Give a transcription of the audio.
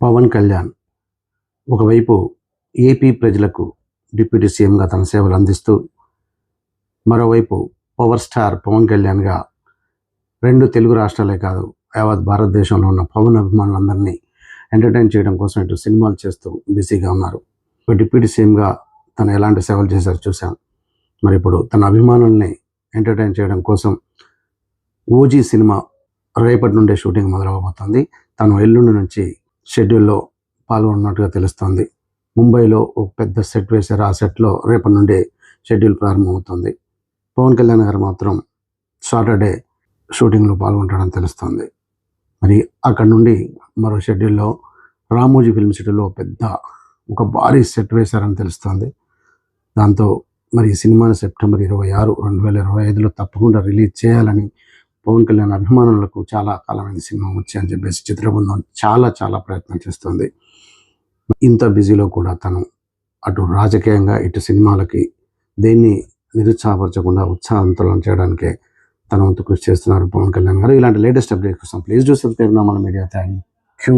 పవన్ కళ్యాణ్ ఒకవైపు ఏపీ ప్రజలకు డిప్యూటీ సీఎంగా తన సేవలు అందిస్తూ మరోవైపు పవర్ స్టార్ పవన్ కళ్యాణ్గా రెండు తెలుగు రాష్ట్రాలే కాదు యావత్ భారతదేశంలో ఉన్న పవన్ అభిమానులందరినీ ఎంటర్టైన్ చేయడం కోసం ఇటు సినిమాలు చేస్తూ బిజీగా ఉన్నారు. డిప్యూటీ సీఎంగా తను ఎలాంటి సేవలు చేశారో చూశాం. మరి ఇప్పుడు తన అభిమానుల్ని ఎంటర్టైన్ చేయడం కోసం ఓజీ సినిమా రేపటి నుండే షూటింగ్ మొదలవబోతోంది తను ఎల్లుండి నుంచి షెడ్యూల్లో పాల్గొన్నట్టుగా తెలుస్తోంది. ముంబైలో ఒక పెద్ద సెట్ వేశారు. ఆ సెట్లో రేపటి నుండి షెడ్యూల్ ప్రారంభమవుతుంది. పవన్ కళ్యాణ్ గారు మాత్రం సాటర్డే షూటింగ్లో పాల్గొంటాడని తెలుస్తోంది. మరి అక్కడ నుండి మరో షెడ్యూల్లో రామోజీ ఫిల్మ్ సిటీలో పెద్ద ఒక భారీ సెట్ వేశారని తెలుస్తోంది. దాంతో మరి ఈ సినిమాను సెప్టెంబర్ ఇరవై ఆరు రెండు వేల ఇరవై ఐదులో తప్పకుండా రిలీజ్ చేయాలని పవన్ కళ్యాణ్ అభిమానులకు చాలా కాలమైన సినిమా వచ్చి అని చెప్పేసి చిత్రబృందం చాలా చాలా ప్రయత్నం చేస్తుంది. ఇంత బిజీలో కూడా తను అటు రాజకీయంగా ఇటు సినిమాలకి దేన్ని నిరుత్సాహపరచకుండా ఉత్సాహంతరం చేయడానికే తన వంతు కృషి చేస్తున్నారు పవన్ కళ్యాణ్ గారు. ఇలాంటి లేటెస్ట్ అప్డేట్ కోసం ప్లీజ్ డూ సబ్స్క్రైబ్ నా మన మీడియా. Thank you